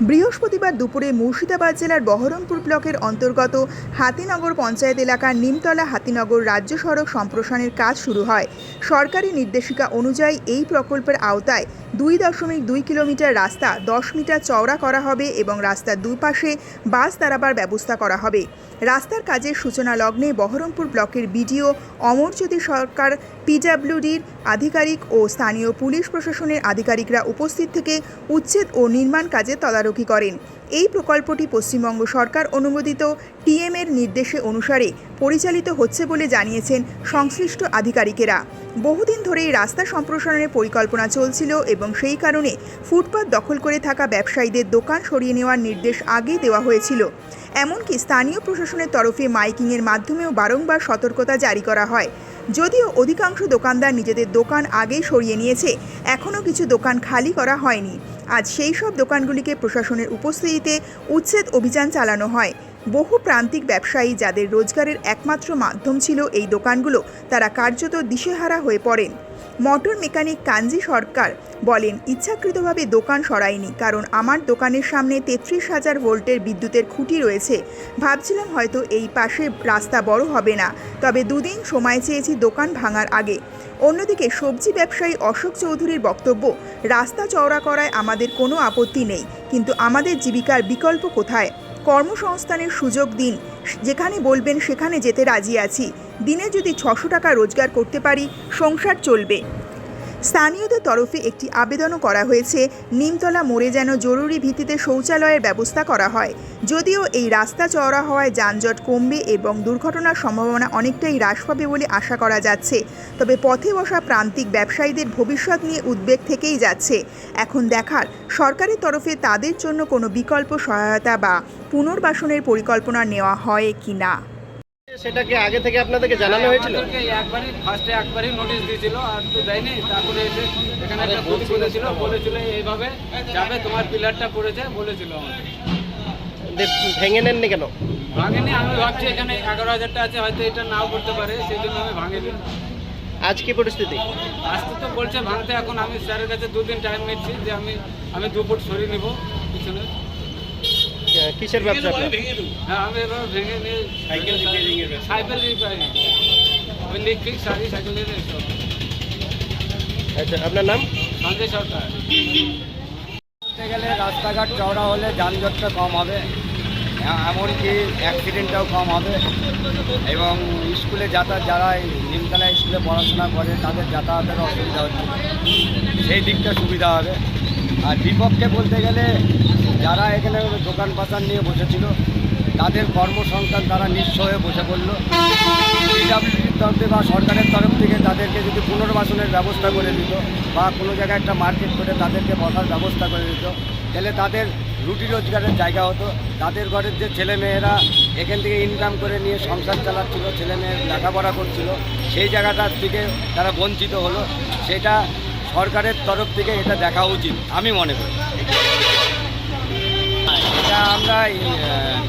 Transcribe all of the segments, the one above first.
বৃহস্পতিবার দুপুরে মুর্শিদাবাদ জেলার বহরমপুর ব্লকের অন্তর্গত হাতিনগর পঞ্চায়েত এলাকার নিমতলা হাতিনগর রাজ্য সড়ক সম্প্রসারণের কাজ শুরু হয়। সরকারি নির্দেশিকা অনুযায়ী এই প্রকল্পের আওতায় দুই দশমিক দুই কিলোমিটার রাস্তা, দশ মিটার চওড়া করা হবে এবং রাস্তার দুপাশে বাস দাঁড়াবার ব্যবস্থা করা হবে। রাস্তার কাজের সূচনা লগ্নে বহরমপুর ব্লকের বিডিও অমরজ্যোতি সরকার, পিডাব্লিউডির আধিকারিক ও স্থানীয় পুলিশ প্রশাসনের আধিকারিকরা উপস্থিত থেকে উচ্ছেদ ও নির্মাণ কাজে তদারকি করেন। এই প্রকল্পটি পশ্চিমবঙ্গ সরকার অনুমোদিত টিএম এর নির্দেশে অনুসারে পরিচালিত হচ্ছে বলে জানিয়েছেন সংশ্লিষ্ট আধিকারিকেরা। বহুদিন ধরেই রাস্তা সম্প্রসারণের পরিকল্পনা চলছিল এবং সেই কারণে ফুটপাত দখল করে থাকা ব্যবসায়ীদের দোকান সরিয়ে নেওয়ার নির্দেশ আগেই দেওয়া হয়েছিল। এমনকি স্থানীয় প্রশাসনের তরফে মাইকিংয়ের মাধ্যমেও বারংবার সতর্কতা জারি করা হয়। যদিও অধিকাংশ দোকানদার নিজেদের দোকান আগেই সরিয়ে নিয়েছে, এখনও কিছু দোকান খালি করা হয়নি। আজ সেই সব দোকানগুলিকে প্রশাসনের উপস্থিতিতে উচ্ছেদ অভিযান চালানো হয়। বহু প্রান্তিক ব্যবসায়ী যাদের রোজগারের একমাত্র মাধ্যম ছিল এই দোকানগুলো, তারা কার্যত দিশেহারা হয়ে পড়েন। মোটর মেকানিক কাঞ্জি সরকার বলেন, ইচ্ছাকৃতভাবে দোকান সরাইনি কারণ আমার দোকানের সামনে তেত্রিশ হাজার ভোল্টের বিদ্যুতের খুঁটি রয়েছে। ভাবছিলাম হয়তো এই পাশে রাস্তা বড় হবে না, তবে দুদিন সময় চেয়েছি দোকান ভাঙার আগে। অন্যদিকে সবজি ব্যবসায়ী অশোক চৌধুরীর বক্তব্য, রাস্তা চওড়া করায় আমাদের কোনো আপত্তি নেই, কিন্তু আমাদের জীবিকার বিকল্প কোথায়? কর্মসংস্থানের সুযোগ দিন। যেখানে বলবেন, সেখানে যেতে রাজি আছি। দিনে যদি ছশো টাকা রোজগার করতে পারি, সংসার চলবে। স্থানীয়দের তরফে একটি আবেদনও করা হয়েছে। নিমতলা মোড়ে যেন জরুরি ভিত্তিতে শৌচালয়ের ব্যবস্থা করা হয়। যদিও এই রাস্তা চওড়া হওয়ায় যানজট কমবে এবং দুর্ঘটনার সম্ভাবনা অনেকটাই হ্রাস পাবে বলে আশা করা যাচ্ছে। তবে পথে বসা প্রান্তিক ব্যবসায়ীদের ভবিষ্যৎ নিয়ে উদ্বেগ থেকেই যাচ্ছে। এখন দেখার, সরকারের তরফে তাদের জন্য কোনো বিকল্প সহায়তা বা পুনর্বাসনের পরিকল্পনা নেওয়া হয় কি না সেটাকে আগে থেকে আপনাদেরকে জানানো হয়েছিল? একবারই ফার্স্টে একবারই নোটিশ দিয়েছিল আর তো দেয়নি তারপরে এসে এখানে একটা খুঁটি করেছিল বলেছিল এইভাবে যাবে তোমার পিলারটা পড়েছে বলেছিল আমাকে। ভেঙে নেননি কেন? ভাঙেনি আমি ভাবছি এখানে এগারো হাজারটা আছে হয়তো এটা নাও করতে পারে সেই জন্য আমি ভাঙিনি। আজ কি পরিস্থিতি? আসতে তো বলছে ভাঙতে এখন আমি স্যারের কাছে দুদিন টাইম নিচ্ছি যে আমি আমি দু ফুট সরিয়ে নেব পিছনে। কিসের ব্যবসা আপনার? হ্যাঁ আমি এবার ভেঙে নিয়ে সাইকেল রিপেয়ারিং সাইকেল রিপেয়ারিং। ওই লিক সারি সাইকেলের আচ্ছা আপনার নাম? সঞ্জয় সরকার। বলতে গেলে রাস্তাঘাট চওড়া হলে যানজটটা কম হবে। এ- এমনকি অ্যাক্সিডেন্টটাও কম হবে। এবং স্কুলে যাতায়াত যারা এই নিমতলা স্কুলে পড়াশোনা করে তাদের যাতায়াতের অসুবিধা হচ্ছে। সেই দিকটা সুবিধা হবে। আর বিপক্ষে বলতে গেলে যারা এখানে দোকান পাচার নিয়ে বসেছিল, তাদের কর্মসংস্থান তারা নিঃস্ব হয়ে বসে পড়ল। পিডাব্লিউডির তরফ বা সরকারের তরফ থেকে তাদেরকে যদি পুনর্বাসনের ব্যবস্থা করে দিত বা কোনো জায়গায় একটা মার্কেট করে তাদেরকে বসার ব্যবস্থা করে দিত, তাহলে তাদের রুটি রোজগারের জায়গা হতো। তাদের ঘরের যে ছেলেমেয়েরা এখান থেকে ইনকাম করে নিয়ে সংসার চালাচ্ছিল, ছেলেমেয়ের লেখাপড়া করছিল, সেই জায়গাটার থেকে তারা বঞ্চিত হলো। সেটা সরকারের তরফ থেকে এটা দেখা উচিত, আমি মনে করি।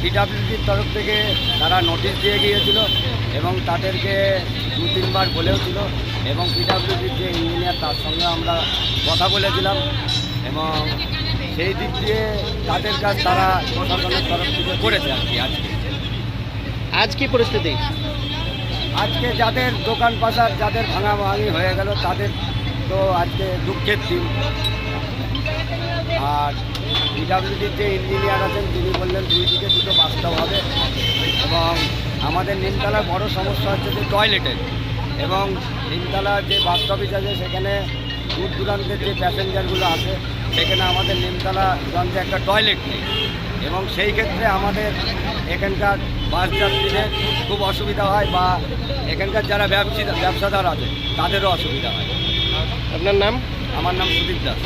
পিডাব্লিউডির তরফ থেকে তারা নোটিশ দিয়ে গিয়েছিল এবং তাদেরকে দু তিনবার বলেওছিল এবং পিডাব্লিউডির যে ইঞ্জিনিয়ার তার সঙ্গে আমরা কথা বলেছিলাম এবং সেই দিক দিয়ে তাদের কাজ তারা প্রশাসনের তরফ থেকে করেছে আর কি আজকে। আজ কি পরিস্থিতি? আজকে যাদের দোকান পাশার যাদের ভাঙা ভাঙি হয়ে গেল তাদের তো আজকে দুঃখের দিন। আর পিডাব্লিউডির যে ইঞ্জিনিয়ার আছেন তিনি বললেন দুই দিকে দুটো বাস্তব হবে। এবং আমাদের নিমতলার বড় সমস্যা হচ্ছে যে টয়লেটের এবং নিমতলা যে বাস স্টপেজ আছে সেখানে দূর দূরান্তের যে প্যাসেঞ্জারগুলো আসে সেখানে আমাদের নিমতলা গঞ্জে একটা টয়লেট নেই। এবং সেই ক্ষেত্রে আমাদের এখানকার বাস যাত্রীদের খুব অসুবিধা হয় বা এখানকার যারা ব্যবসী ব্যবসাদার আছে তাদেরও অসুবিধা হয়। আপনার নাম? আমার নাম সুদীপ দাস।